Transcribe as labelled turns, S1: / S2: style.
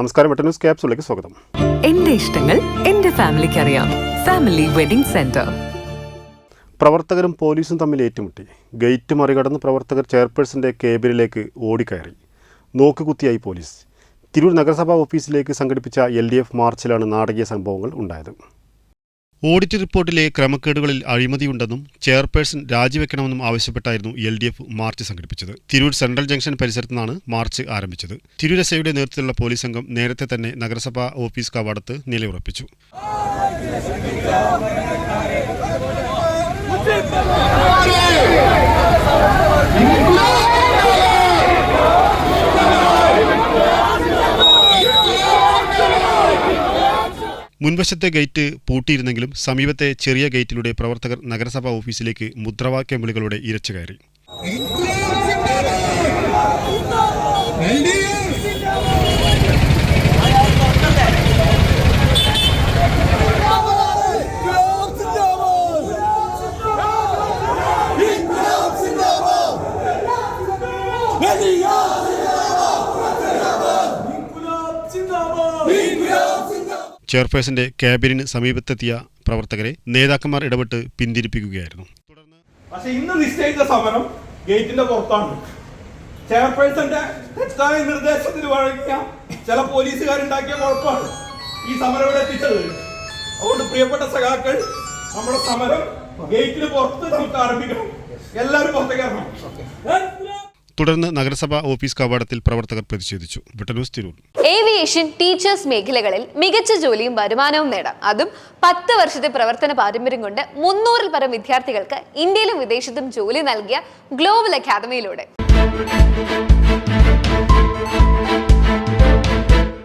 S1: നമസ്കാരം വെട്ട ന്യൂസ് ക്യാപ്സിലേക്ക് സ്വാഗതം.
S2: എന്റെ ഇഷ്ടങ്ങൾ എന്റെ ഫാമിലിക്ക് അറിയാം. Family wedding centre.
S1: പ്രവർത്തകരും പോലീസും തമ്മിൽ ഏറ്റുമുട്ടി. ഗേറ്റ് മറികടന്ന് പ്രവർത്തകർ ചെയർപേഴ്സന്റെ കേബിനിലേക്ക് ഓടിക്കയറി. നോക്കുകുത്തിയായി പോലീസ്. തിരൂർ നഗരസഭാ ഓഫീസിലേക്ക് സംഘടിപ്പിച്ച എൽ ഡി എഫ് മാർച്ചിലാണ് നാടകീയ സംഭവങ്ങൾ ഉണ്ടായത്. ഓഡിറ്റ് റിപ്പോർട്ടിലെ ക്രമക്കേടുകളിൽ അഴിമതിയുണ്ടെന്നും ചെയർപേഴ്സൺ രാജിവെക്കണമെന്നും ആവശ്യപ്പെട്ടായിരുന്നു എൽ ഡി എഫ് മാർച്ച് സംഘടിപ്പിച്ചത്. തിരൂർ സെൻട്രൽ ജംഗ്ഷൻ പരിസരത്ത് നിന്നാണ് മാർച്ച് ആരംഭിച്ചത്. തിരൂർ നേതൃത്വത്തിലുള്ള പോലീസ് സംഘം നേരത്തെ തന്നെ നഗരസഭാ ഓഫീസ് കവാടത്ത് നിലയുറപ്പിച്ചു. മുൻവശത്തെ ഗേറ്റ് പൂട്ടിയിരുന്നെങ്കിലും സമീപത്തെ ചെറിയ ഗേറ്റിലൂടെ പ്രവർത്തകർ നഗരസഭാ ഓഫീസിലേക്ക് മുദ്രാവാക്യം വിളികളുടെ ഇരച്ചു കയറി. ചെയർപേഴ്സന്റെ ക്യാബിനിന് സമീപത്തെത്തിയ പ്രവർത്തകരെ നേതാക്കന്മാർ ഇടപെട്ട് പിന്തിരിപ്പിക്കുകയായിരുന്നു. തുടർന്ന്
S3: പക്ഷെ ഇന്ന് നിശ്ചയിച്ച സമരം ഗേറ്റിന്റെ പുറത്താണ്. ചെയർപേഴ്സന്റെ തെറ്റായ നിർദ്ദേശത്തിൽ വഴങ്ങിയ ചില പോലീസുകാരുണ്ടാക്കിയ കുഴപ്പമാണ് ഈ സമരം ഇവിടെ എത്തിച്ചത്. അതുകൊണ്ട് പ്രിയപ്പെട്ട സഖാക്കൾ നമ്മുടെ സമരം ഗേറ്റിന് പുറത്ത് നമുക്ക് ആരംഭിക്കണം. എല്ലാവരും പുറത്തേക്ക് ഇറങ്ങണം.
S1: തുടർന്ന് നഗരസഭാ ഓഫീസ് കവാടത്തിൽ പ്രവർത്തകർ പ്രതിഷേധിച്ചു.
S4: ഏവിയേഷൻ ടീച്ചേഴ്സ് മേഖലകളിൽ മികച്ച ജോലിയും വരുമാനവും നേടാം. അതും പത്ത് വർഷത്തെ പ്രവർത്തന പാരമ്പര്യം കൊണ്ട് മുന്നൂറിൽ പരം വിദ്യാർത്ഥികൾക്ക് ഇന്ത്യയിലും വിദേശത്തും ജോലി നൽകിയ ഗ്ലോബൽ അക്കാദമിയിലൂടെ